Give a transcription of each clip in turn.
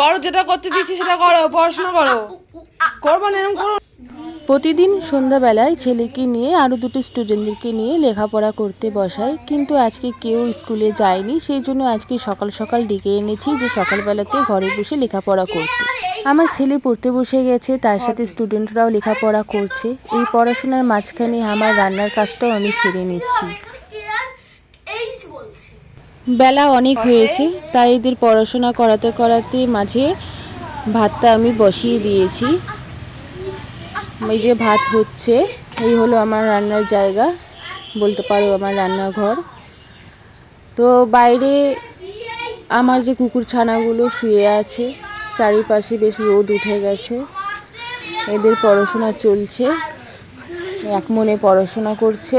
করো, যেটা করতে দিচ্ছি সেটা করো, পড়াশোনা করো। করব না এরকম করো প্রতিদিন সন্ধ্যাবেলায় ছেলেকে নিয়ে আরও দুটো স্টুডেন্টদেরকে নিয়ে লেখাপড়া করতে বসাই কিন্তু আজকে কেউ স্কুলে যায়নি, সেই জন্য আজকে সকাল সকাল ডেকে এনেছি যে সকালবেলাতে ঘরে বসে লেখাপড়া করতে। আমার ছেলে পড়তে বসে গেছে, তার সাথে স্টুডেন্টরাও লেখাপড়া করছে। এই পড়াশোনার মাঝখানে আমার রান্নার কাজটাও আমি সেরে নিচ্ছি। বেলা অনেক হয়েছে তাই এদের পড়াশোনা করাতে করাতে মাঝে ভাতটা আমি বসিয়ে দিয়েছি। এই যে ভাত হচ্ছে এই হলো আমার রান্নার জায়গা বলতে পারো আমার রান্নাঘর। তো বাইরে আমার যে কুকুর ছানাগুলো শুয়ে আছে চারিপাশে বেশ রোদ উঠে গেছে। এদের পড়াশোনা চলছে এক মনে পড়াশোনা করছে।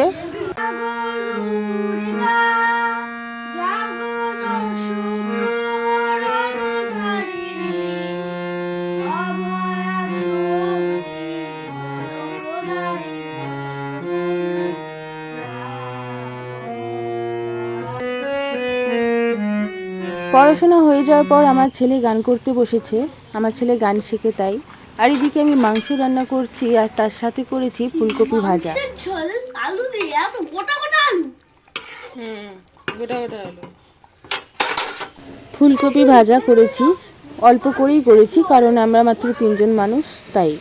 পড়াশোনা হয়ে যাওয়ার পর আমার ছেলে গান করতে বসেছে। আমার ছেলে গান শেখে তাই। আর এদিকে আমি মাংস রান্না করছি আর তার সাথে করেছি ফুলকপি ভাজা। আলু দিয়ে এত গোটা গোটা আলু। হুম গোটা গোটা হলো ফুলকপি ভাজা করেছি। অল্প করেই করেছি কারণ আমরা মাত্র তিনজন মানুষ তাই।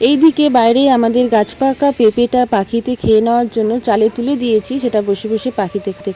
এইদিকে বাইরে আমাদের গাছ পাকা পেঁপেটা পাখিতে খেয়ে নেওয়ার জন্য চালে তুলে দিয়েছি, সেটা বসে বসে পাখি দেখতে